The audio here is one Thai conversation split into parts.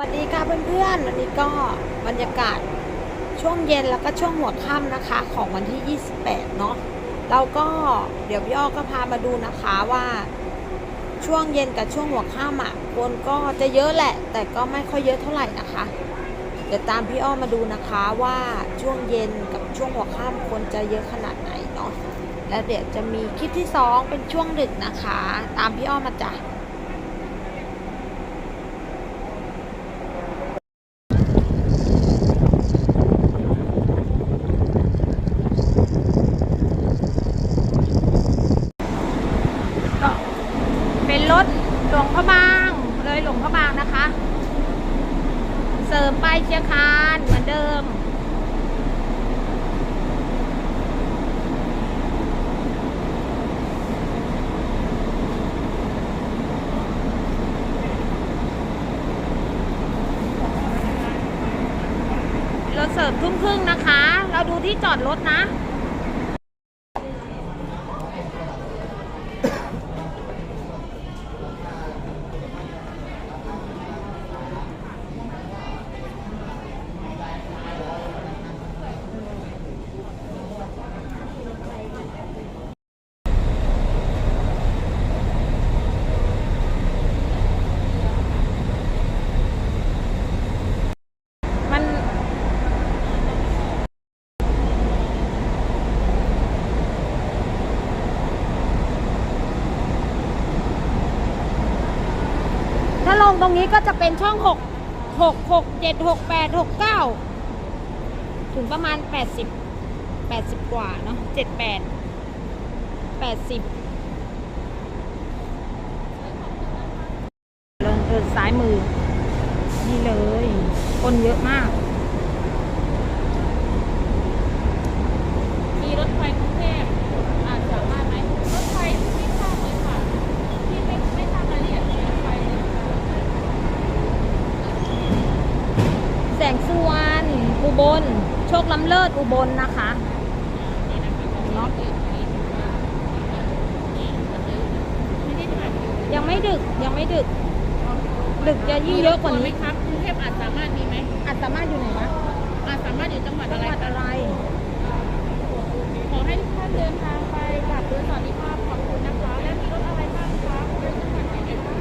วัสดีค่ะเพื่อนๆวันนี้ก็บรรยากาศช่วงเย็นแล้วก็ช่วงหัวค่ำนะคะ ของวันที่ 28 เนาะเราก็เดี๋ยวพี่อ้อก็พามาดูนะคะว่าช่วงเย็นกับช่วงหัวค่ำอะคนก็จะเยอะแหละ แต่ก็ไม่ค่อยเยอะเท่าไหร่นะคะ เดี๋ยวตามพี่อ้อมาดูนะคะว่าช่วงเย็นกับช่วงหัวค่ำคนจะเยอะขนาดไหนเนาะแล้วเดี๋ยวจะมีคลิปที่สองเป็นช่วงดึกนะคะ ตามพี่อ้อมาจ้ะ ก็เป็นรถหลวงพระบางเลยหลวงพระบางนะคะ เสริมไปเชียงคานเหมือนเดิม เราเสริมทุ่มครึ่งนะคะ เราดูที่จอดรถนะ มัน ถ้าลงต รงนี้ก็จะเป็นช่องหกหกหกเจ็ดหกแปดหกเก้าถึงประมาณแปดสิบแปดสิบกว่าเนาะเจ็ดแปดแปดสิบเดินเดินซ้ายมือ นี่เลย คนเยอะมาก มีรถไฟกรุงเทพอาจสามารถไหมรถไฟไม่ทราบเลยค่ะที่ไม่ไม่ทราบรายละเอียดของรถไฟเลย แสงสุวรรณอุ บล โชคล้ำเลิศอุบลนะคะนี่นะคะก็มีรถอื่นที่ว่านี่มันเลยไม่ได้ถ่ายวิวยังไม่ดึกยังไม่ดึก ดึกจะยิ่งเยอะกว่ามีรถทัไหมนี้ครับกรุงเทพอาจสามารถมีไหมอาจสามารถอยู่ไหนวะ อาจสามารถอยู่จังหวัด จั อะ ง ไร หวัด คะ อะไร ขอให้ทุกท่านเดินทางไปกลับโดยสวัสดิภาพขอบคุณนะคะ และมีรถอะไรบ้างคะเป็นจังหวัดไหนบ้าง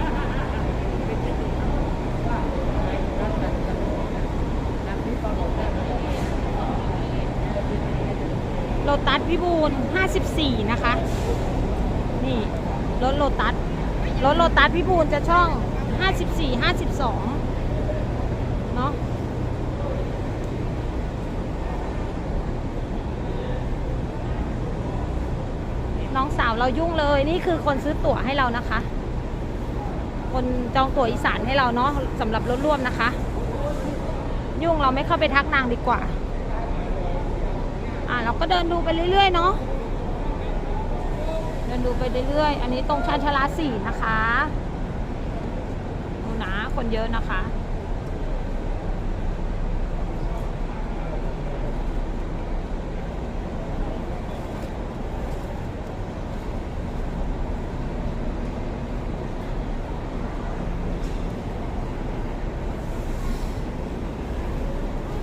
อ่าอ่าอ่าอ่าเป็นจังหวัดว่ารัฐนั้นนักที่ประกอบการ โล ตัสพิบูล54 นะคะ นี่ รถโลตัส รถโลตัสพิบูลจะช่อง 54 52 เนาะน้องสาวเรายุ่งเลย นี่คือคนซื้อตั๋วให้เรานะคะ คนจองตั๋วอีสานให้เราเนาะสำหรับรถร่วมนะคะ ยุ่งเราไม่เข้าไปทักนางดีกว่า อะเราก็เดินดูไปเรื่อยๆเนาะเดินดูไปเรื่อยๆ อันนี้ตรงชานชาลาสี่นะคะดูนะคนเยอะนะคะ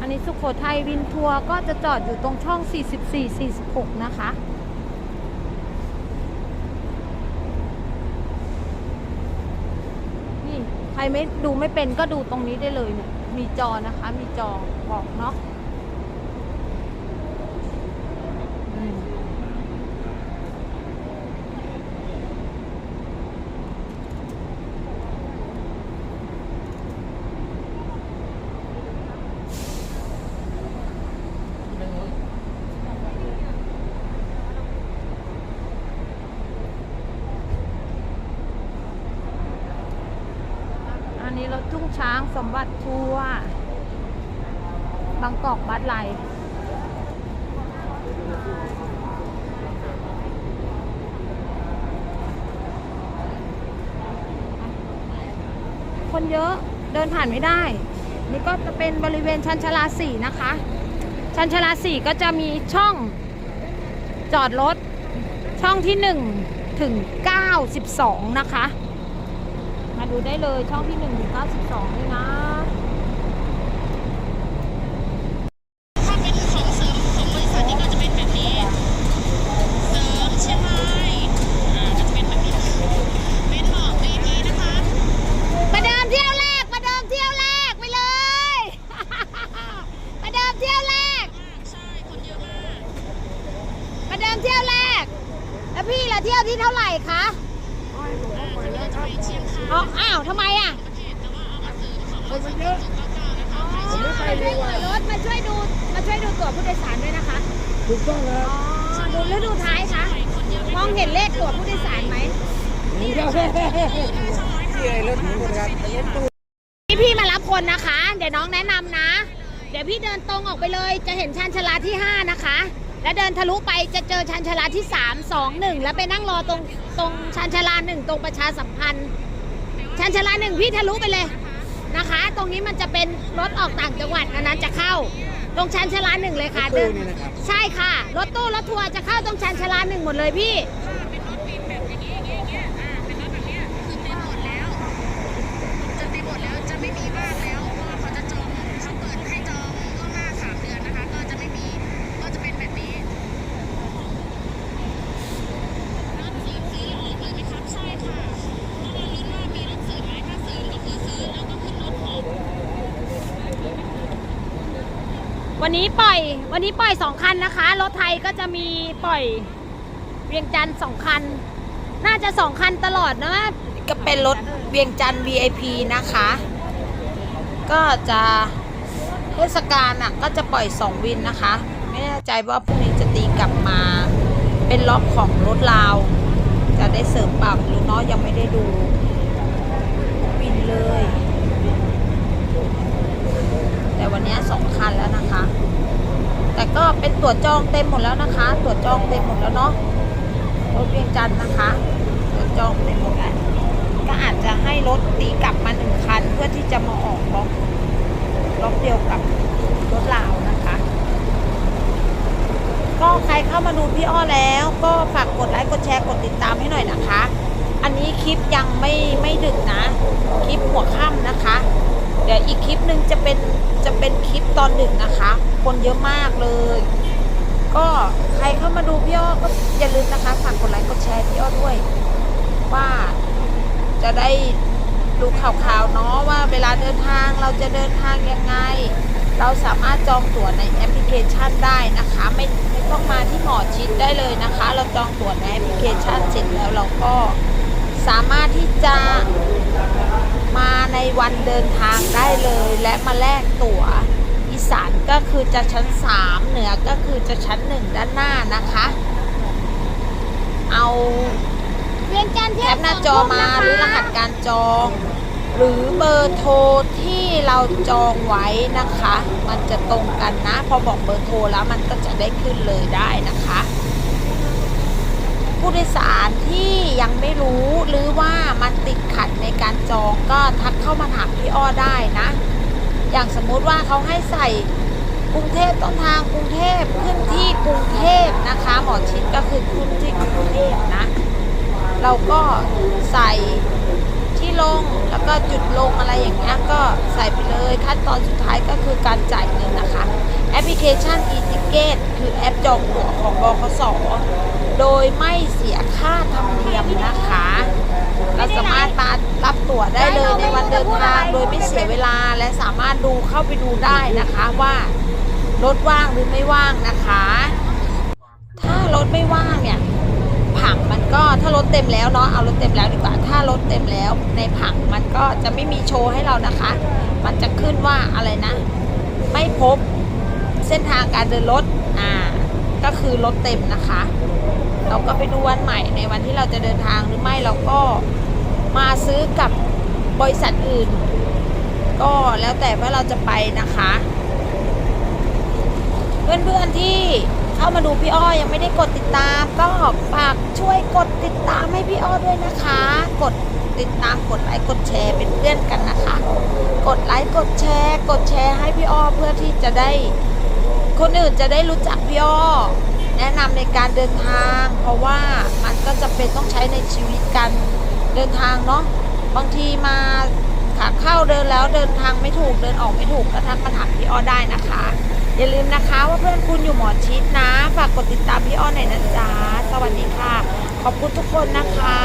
อันนี้สุขโขทัย วินทัวร์ก็จะจอดอยู่ตรงช่อง 44 46 นะคะ นี่ ใครไม่ดูไม่เป็นก็ดูตรงนี้ได้เลยเนี่ย มีจอนะคะ มีจอบอกเนาะอืมอั นี้รถทุ่งช้างสมบัติทัวร์บางกอกบัสไลคนเยอะเดินผ่านไม่ได้ นี่ก็จะเป็นบริเวณชันชลาสี่นะคะ ชันชลาสี่ก็จะมีช่องจอดรถช่องที่ 1 ถึง 92 นะคะ ดูได้เลยช่องที่หนึ่งถึงเก้าสิบสองเลยนะถ้าเป็นของเสริมของบริษัทนี้ก็จะเป็นแบบนี้ เสริมเชียงรายอ่าก็จะเป็นแบบนี้เป็นบอกปีนี้นะคะ ประเดิมเที่ยวแรกประเดิมเที่ยวแรกไปเลย ประเดิมเที่ยวแรกใช่คนเยอะมากประเดิมเที่ยวแรก แล้วพี่ละเที่ยวที่เท่าไหร่คะ อ๋ออ้าวทำไมอะคนมันเยอะช่วยเหลือรถมาช่วยดูมาช่วยดูตัวผู้โดยสารด้วยนะคะ ถูกต้องครับอ๋อดูแล้วดูท้ายคะมองเห็นเลขตัวผู้โดยสารไหมนี่เรถนี่พี่มารับคนนะคะ เดี๋ยวน้องแนะนำนะ เดี๋ยวพี่เดินตรงออกไปเลย จะเห็นชานชลาที่ 5 นะคะ แล้วเดินทะลุไปจะเจอชานชาลาที่ 3 2 1 แล้วไปนั่งรอตรงตรงชานชาลาหนึ่งตรงประชาสัมพันธ์ชานชาลาหนึ่งพี่ทะลุไปเลยนะคะ ตรงนี้มันจะเป็นรถออกต่างจังหวัดอันนั้นจะเข้า ตรงชานชาลาหนึ่งเลยค่ะเดินนี่นะครับใช่ค่ะรถตู้รถทัวร์จะเข้าตรงชานชาลาหนึ่งหมดเลยพี่ จะตีหมดแล้วจะไม่มีบ้านแล้วเพราะว่าเขาจะจองเขาเปิดให้จองล่วงหน้าสามเดือนนะคะ ก็จะไม่มีก็จะเป็นแบบนี้รถสีซื้อออกเลยไหมครับใช่ค่ะเพราะเราลุ้นว่ามีรถเสริมไหมถ้าเสริมก็คือซื้อแล้วก็ขึ้นรถของ วันนี้ปล่อยวันนี้ปล่อยสองคันนะคะ รถไทยก็จะมีปล่อยเวียงจันทร์สองคัน น่าจะสองคันตลอดนะก็เป็นรถเวียงจันทร์ VIP นะคะ ก็จะเทศกาลอะก็จะปล่อย2วินนะคะ ไม่แน่ใจว่าพรุ่งนี้จะตีกลับมาเป็นล็อกของรถลาว จะได้เสริมปรับหรือเนาะยังไม่ได้ดูวินเลย แต่วันนี้สองคันแล้วนะคะ แต่ก็ เป็นตั๋วจองเต็มหมดแล้วนะคะ ตั๋วจองเต็มหมดแล้วเนาะรถเวียงจันทร์นะคะตั๋วจองเต็มหมดแล้วก็อาจจะให้รถตีกลับมาหนึ่งคันเพื่อที่จะมาออกล็อกล็อกเดียวกับรถลาวนะคะ ก็ใครเข้ามาดูพี่อ้อแล้ว ก็ฝากกดไลค์กดแชร์กดติดตามให้หน่อยนะคะ อันนี้คลิปยังไม่ไม่ดึกนะ คลิปหัวค่ำนะคะ เดี๋ยวอีกคลิปหนึ่งจะเป็นจะเป็นคลิปตอนดึกนะคะ คนเยอะมากเลย ก็ใครเข้ามาดูพี่อ้อก็อย่าลืมนะคะฝากกดไลค์กดแชร์พี่อ้อด้วย ว่าจะได้ดูข่าวๆเนาะว่าเวลาเดินทางเราจะเดินทางยังไง เราสามารถจองตั๋วในแอปพลิเคชันได้นะคะ ไม่ไม่ต้องมาที่หมอชิดได้เลยนะคะ เราจองตั๋วในแอปพลิเคชันเสร็จแล้วเราก็สามารถที่จะ วันเดินทางได้เลย และมาแลกตั๋วอีสานก็คือจะชั้น 3 เหนือก็คือจะชั้น 1 ด้านหน้านะคะ เอาเวียงจันทร์แคเที่ยปหน้าจอมาหรือรหัสการจอง หรือเบอร์โทรที่เราจองไว้นะคะ มันจะตรงกันนะ พอบอกเบอร์โทรแล้วมันก็จะได้ขึ้นเลยได้นะคะ ผู้โดยสารที่ยังไม่รู้หรือว่ามันติดขัดในการจองก็ทักเข้ามาถามพี่อ้อได้นะ อย่างสมมุติว่าเขาให้ใส่กรุงเทพต้นทางกรุงเทพขึ้นที่กรุงเทพนะคะ หมอชิดก็คือขึ้นที่กรุงเทพนะ เราก็ใส่ที่ลงแล้วก็จุดลงอะไรอย่างเงี้ยก็ใส่ไปเลยขั้นตอนสุดท้ายก็คือการจ่ายเงินนะคะ ปพลิเคชัน e-ticket คือแอปจองตั๋วของบขสโดยไม่เสียค่าธรรมเนียมนะคะ เราสามารถมารับตั๋วได้เลยในวันเดินทางโดยไม่เสียเวลาและสามารถดูเข้าไปดูได้นะคะว่ารถว่างหรือไม่ว่างนะคะ ถ้ารถไม่ว่างเนี่ยผังมันก็ถ้ารถเต็มแล้วเนาะเอารถเต็มแล้วดีกว่าถ้ารถเต็มแล้วในผังมันก็จะไม่มีโชว์ให้เรานะคะ มันจะขึ้นว่าอะไรนะ ไม่พบ เส้นทางการเดินรถอ่าก็คือรถเต็มนะคะ เราก็ไปดูวันใหม่ในวันที่เราจะเดินทางหรือไม่เราก็มาซื้อกับบริษัทอื่น ก็แล้วแต่ว่าเราจะไปนะคะ เพื่อนๆที่เข้ามาดูพี่อ้อยยังไม่ได้กดติดตาม ก็ฝากช่วยกดติดตามให้พี่อ้อด้วยนะคะ กดติดตามกดไลค์กดแชร์เป็นเพื่อนกันนะคะ กดไลค์กดแชร์ กดแชร์ให้พี่อ้อเพื่อที่จะได้ คนอื่นจะได้รู้จักพี่อ้อแนะนำในการเดินทาง เพราะว่ามันก็จะเป็นต้องใช้ในชีวิตการเดินทางเนาะบางทีมาขาเข้าเดินแล้วเดินทางไม่ถูกเดินออกไม่ถูกก็ทักมาถามพี่อ้อได้นะคะ อย่าลืมนะคะว่าเพื่อนคุณอยู่หมอชิดนะฝากกดติดตามพี่อ้อหน่อยนะจ๊ะสวัสดีค่ะ ขอบคุณทุกคนนะคะ